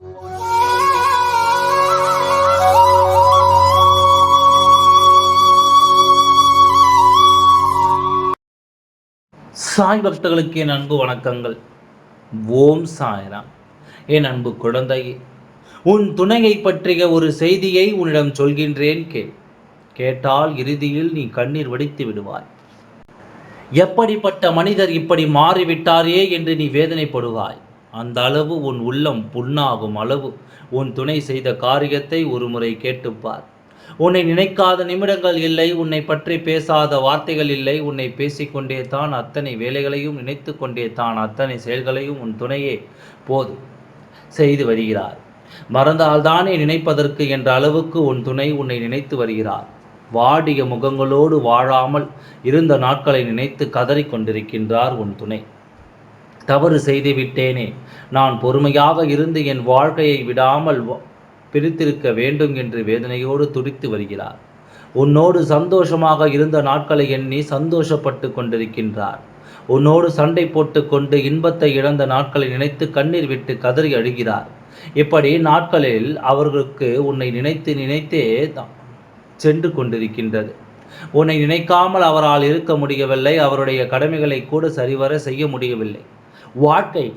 சாய் பக்தர்களுக்கு என் அன்பு வணக்கங்கள். ஓம் சாய்ராம். என் அன்பு குழந்தையே உன் துணையை பற்றிய ஒரு செய்தியை உன்னிடம் சொல்கின்றேன் கேள். கேட்டால் இறுதியில் நீ கண்ணீர் வடித்து விடுவாய். எப்படிப்பட்ட மனிதர் இப்படி மாறிவிட்டாரே என்று நீ வேதனைப்படுவாய். அந்த அளவு உன் உள்ளம் புண்ணாகும் அளவு. உன் துணை செய்த காரியத்தை ஒருமுறை கேட்டுப்பார். உன்னை நினைக்காத நிமிடங்கள் இல்லை உன்னை பற்றி பேசாத வார்த்தைகள் இல்லை உன்னை பேசிக்கொண்டே தான் அத்தனை வேலைகளையும் நினைத்து கொண்டே தான் அத்தனை செயல்களையும் உன் துணையே போது செய்து வருகிறார். மறந்தால்தானே நினைப்பதற்கு என்ற அளவுக்கு உன் துணை உன்னை நினைத்து வருகிறார். வாடிய முகங்களோடு வாழாமல் இருந்த நாட்களை நினைத்து கதறிக் கொண்டிருக்கின்றார் உன் துணை. தவறு செய்து விட்டேனே. நான் பொறுமையாக இருந்து என் வாழ்க்கையை விடாமல் பிரித்திருக்க வேண்டும் என்று வேதனையோடு துடித்து வருகிறார். உன்னோடு சந்தோஷமாக இருந்த நாட்களை எண்ணி சந்தோஷப்பட்டு கொண்டிருக்கின்றார். உன்னோடு சண்டை போட்டுக்கொண்டு இன்பத்தை இழந்த நாட்களை நினைத்து கண்ணீர் விட்டு கதறி அழுகிறார். இப்படி நாட்களில் அவர்களுக்கு உன்னை நினைத்து நினைத்தே சென்று கொண்டிருக்கின்றது. உன்னை நினைக்காமல் அவரால் இருக்க முடியவில்லை. அவருடைய கடமைகளை கூட சரிவர செய்ய முடியவில்லை. வாழ்க்கை.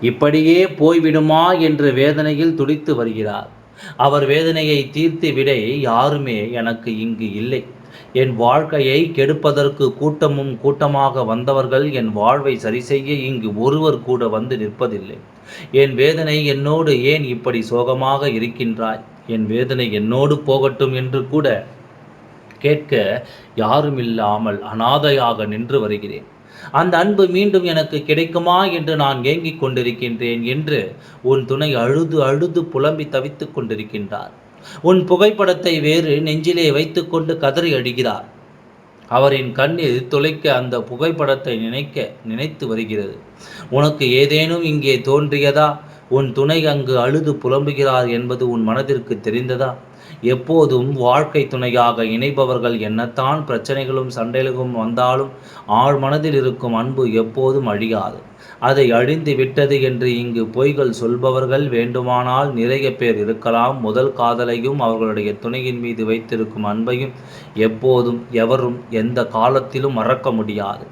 இப்படியே போய்விடுமா என்று வேதனையில் துடித்து வருகிறார். அவர் வேதனையை தீர்த்து விட யாருமே எனக்கு இங்கு இல்லை. என் வாழ்க்கையை கெடுப்பதற்கு கூட்டமும் கூட்டமாக வந்தவர்கள் என் வாழ்வை சரி செய்ய இங்கு ஒருவர் கூட வந்து நிற்பதில்லை. என் வேதனை என்னோடு ஏன் இப்படி சோகமாக இருக்கின்றாய்? என் வேதனை என்னோடு போகட்டும் என்று கூட கேட்க யாரும் இல்லாமல் அனாதையாக நின்று வருகிறேன். அந்த அன்பு மீண்டும் எனக்கு கிடைக்குமா என்று நான் ஏங்கிக் கொண்டிருக்கின்றேன் என்று உன் துணை அழுது அழுது புலம்பி தவித்துக் கொண்டிருக்கின்றார். உன் புகைப்படத்தை வேறு நெஞ்சிலே வைத்துக்கொண்டு கதறி அடிகிறார் அவரின் கண்ணில் துளைக்க அந்த புகைப்படத்தை நினைக்க நினைத்து வருகிறது. உனக்கு ஏதேனும் இங்கே தோன்றியதா? உன் துணை அங்கு அழுது புலம்புகிறார் என்பது உன் மனதிற்கு தெரிந்ததா? எப்போதும் வாழ்க்கை துணையாக இணைபவர்கள் என்னத்தான் பிரச்சனைகளும் சண்டைகளும் வந்தாலும் ஆழ் மனதில் இருக்கும் அன்பு எப்போதும் அழியாது. அதை அழிந்து விட்டது என்று இங்கு பொய்கள் சொல்பவர்கள் வேண்டுமானால் நிறைய பேர் இருக்கலாம். முதல் காதலையும் அவர்களுடைய துணையின் மீது வைத்திருக்கும் அன்பையும் எப்போதும் எவரும் எந்த காலத்திலும் மறக்க முடியாது.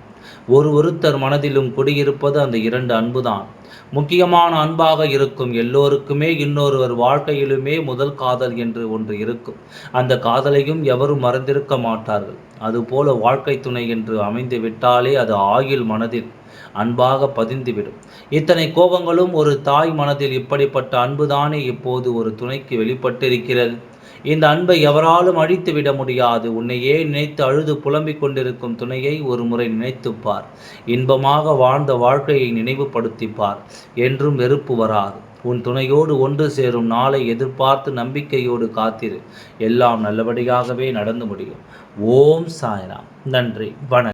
ஒரு ஒருத்தர் மனதிலும் குடியிருப்பது அந்த இரண்டு அன்புதான். முக்கியமான அன்பாக இருக்கும் எல்லோருக்குமே இன்னொருவர் வாழ்க்கையிலுமே முதல் காதல் என்று ஒன்று இருக்கும். அந்த காதலையும் எவரும் மறந்திருக்க மாட்டார்கள். அதுபோல வாழ்க்கை துணை என்று அமைந்து விட்டாலே அது ஆயுள் மனதில் அன்பாக பதிந்துவிடும். இத்தனை கோபங்களும் ஒரு தாய் மனதில் இப்படிப்பட்ட அன்புதானே இப்போது ஒரு துணைக்கு வெளிப்பட்டிருக்கிறது? இந்த அன்பை எவராலும் அழித்து விட முடியாது. உன்னையே நினைத்து அழுது புலம்பிக் கொண்டிருக்கும் துணையை ஒரு முறை நினைத்துப் பார் இன்பமாக வாழ்ந்த வாழ்க்கையை நினைவுபடுத்திப்பார். என்றும் வெறுப்பு வராது. உன் துணையோடு ஒன்று சேரும் நாளை எதிர்பார்த்து நம்பிக்கையோடு காத்திரு. எல்லாம் நல்லபடியாகவே நடந்து முடியும். ஓம் சாய்ராம். நன்றி. வணக்கம்.